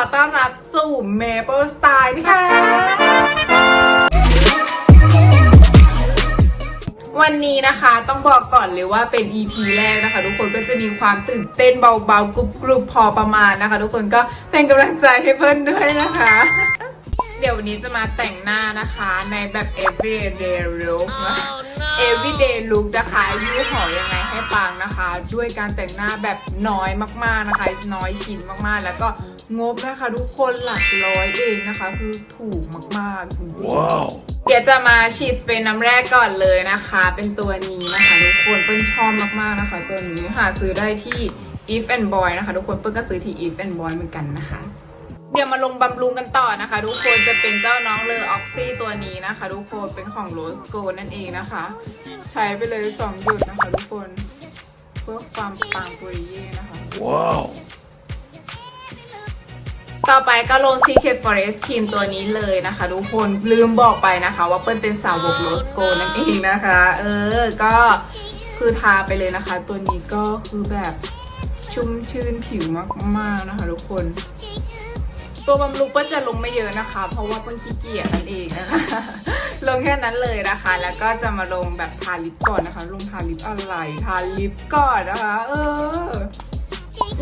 อต้อนรับสู่เมเปิลสไตล์นะคะ วันนี้นะคะต้องบอกก่อนเลยว่าเป็น EP แรกนะคะ ทุกคนก็จะมีความตื่นเต้นเบาๆกรุบกรุบพอประมาณนะคะ ทุกคนก็เป็นกำลังใจให้เพื่อนด้วยนะคะ เดี๋ยววันนี้จะมาแต่งหน้านะคะในแบบ everyday look นะคะ everyday look นะคะยูหอยังไงให้ปังนะคะ ด้วยการแต่งหน้าแบบน้อยมากๆนะคะ น้อยชิ้นมากๆ แล้วก็ งบนะคะ ทุกคนหลักร้อยเองนะคะ คือถูกมากๆจริงๆ Wow. เดี๋ยวจะมาฉีดสเปรย์น้ำแรกก่อนเลยนะคะ เป็นตัวนี้นะคะทุกคนเปิ้ลชอบมากๆนะคะ ตัวนี้หาซื้อได้ที่ if and boy นะคะ ทุกคนเปิ้ลก็ซื้อที่ if and boy เหมือนกันนะคะ เดี๋ยวมาลงบำรุงกันต่อนะคะ ทุกคนจะเป็นเจ้าน้องเลอออกซี่ตัวนี้นะคะ ทุกคนเป็นของโรสโกนั่นเองนะคะ ใช้ไปเลยสองหยดนะคะ ทุกคนเพื่อความปังปุริเย่นะคะ Wow. ต่อไปก็ลง Secret Forest Cream ตัวนี้เลยนะคะทุกคนลืมบอกไปนะคะ ว่าเปิ้ลเป็นสาวกโรสโกนั่นเองนะคะ เออ ก็คือทาไปเลยนะคะ ตัวนี้ก็คือแบบชุ่มชื่นผิวมากๆนะคะทุกคน ตัวบำรุงก็จะลงไม่เยอะนะคะ เพราะว่าเปิ้ลขี้เกียจนั่นเองนะคะลงแค่นั้นเลยนะคะ แล้วก็จะมาลงแบบทาลิปก่อนนะคะ ลงทาลิปอะไร ทาลิปก่อนนะคะ เออ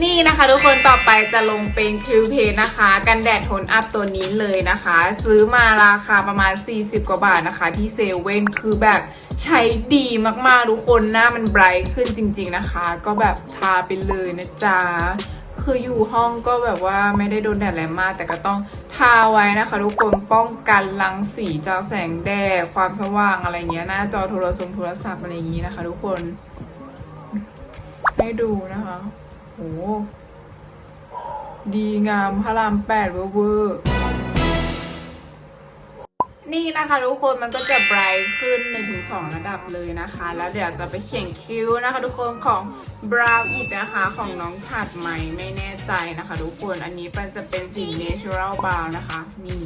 นี่นะคะทุกคนต่อไปจะลงเป็นคิวเพนะคะ กันแดดโทนอัพตัวนี้เลยนะคะ ซื้อมาราคาประมาณ 40 กว่าบาทนะคะ ที่เซเว่นคือแบบใช้ดีมากๆ ทุกคนหน้ามันไบรท์ขึ้นจริง ๆนะคะ ก็แบบทาไปเลยนะจ๊ะคืออยู่ห้องก็แบบว่าไม่ได้โดนแดดแรงมาก แต่ก็ต้องทาไว้นะคะ ทุกคนป้องกันรังสีจากแสงแดดความสว่างอะไรเงี้ยหน้าจอโทรศัพท์โทรศัพท์อะไรอย่างงี้นะคะ ทุกคนให้ดูนะคะ โอ้ดีงามพระรามแปดเวอร์เวอร์ นี่นะคะทุกคนมันก็จะไบรท์ขึ้น1-2ระดับเลยนะคะ แล้วเดี๋ยวจะไปเขียนคิ้วนะคะ ทุกคนของ Brow It นะคะของน้องฉัดไหมไม่แน่ใจนะคะ ทุกคนอันนี้มันจะเป็นสี Natural Brow นะคะนี่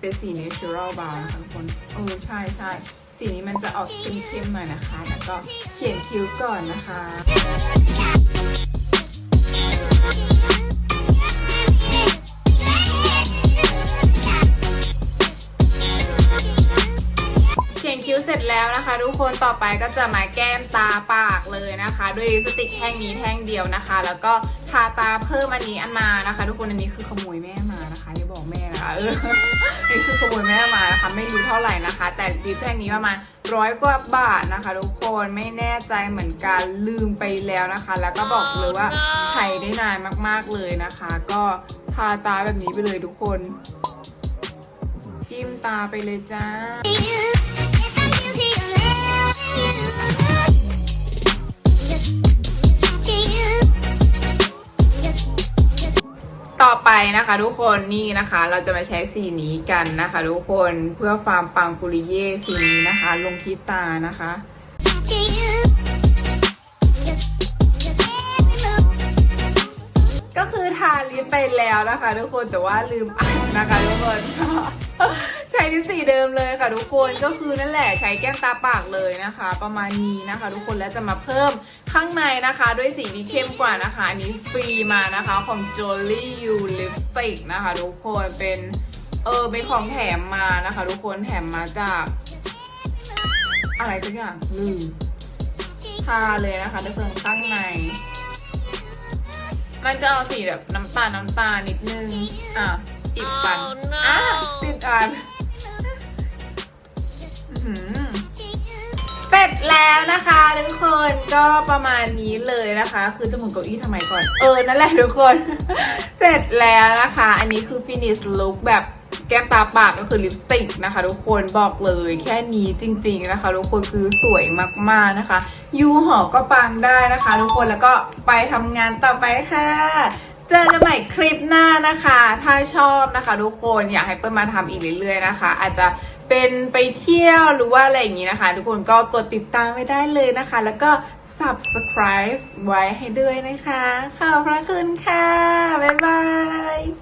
เป็นสี Natural Brow นะคะทุกคนเออใช่ใช่สีนี้มันจะออกเข้มๆหน่อยนะคะ แล้วก็เขียนคิ้วก่อนนะคะ กคนต่อไปก็จะมาแก้มตาปากเลยนะคะ ด้วยลิปสติกแท่งนี้แท่งเดียวนะคะ แล้วก็ทาตาเพิ่มอันนี้อันมานะคะ ทุกคนอันนี้คือขโมยแม่มานะคะอย่าบอกแม่นะคะเออนี่คือขโมยแม่มานะคะไม่รู้เท่าไหร่นะคะ แต่ลิปแท่งนี้ประมาณร้อยกว่าบาทนะคะ ทุกคนไม่แน่ใจเหมือนกันลืมไปแล้วนะคะ แล้วก็บอกเลยว่าใช้ได้นานมากๆเลยนะคะ ก็ทาตาแบบนี้ไปเลยทุกคน จิ้มตาไปเลยจ้า นะคะทุกคนนี่นะคะ เราจะมาใช้สีนี้กันนะคะ ทุกคนเพื่อความปังปุริเย่สีนี้นะคะ ลงที่ตานะคะก็คือทาลิปไปแล้วนะคะ ทุกคนแต่ว่าลืมอัดนะคะทุกคน ใช้ลิปสีเดิมเลยค่ะทุกคนก็คือนั่นแหละใช้แก้มตาปากเลยนะคะ ประมาณนี้นะคะ ทุกคนแล้วจะมาเพิ่มข้างในนะคะ ด้วยสีที่เข้มกว่านะคะอันนี้ฟรีมานะคะของ Jolly You Lipstick นะคะ ทุกคนเป็นเออเป็นของแถมมานะคะ ทุกคนแถมมาจาก อะไรสักอย่างลืมทาเลยนะคะทุกคนข้างในมันจะเอาสีแบบน้ำตาลน้ำตาลนิดนึง อะ จิบฟันอะติดอันอื้อหือเสร็จแล้วนะคะทุกคนก็ประมาณนี้เลยนะคะ คือจะหมุนเก้าอี้ทำไมก่อน เออ นั่นแหละทุกคน เสร็จแล้วนะคะ อันนี้คือ finish look แบบแก้มตาปากก็คือลิปสติกนะคะ ทุกคนบอกเลยแค่นี้จริง ๆนะคะ ทุกคนคือสวยมากๆนะคะ ยูหอก็ปังได้นะคะ ทุกคนแล้วก็ไปทำงานต่อไปค่ะ เจอกันใหม่คลิปหน้านะคะ ถ้าชอบนะคะทุกคนอยากให้เปิ้ลมาทำอีกเรื่อยๆนะคะ อาจจะเป็นไปเที่ยวหรือว่าอะไรอย่างนี้นะคะ ทุกคนก็กดติดตามไว้ได้เลยนะคะ แล้วก็ subscribe ไว้ให้ด้วยนะคะ ขอบพระคุณค่ะ บ๊ายบาย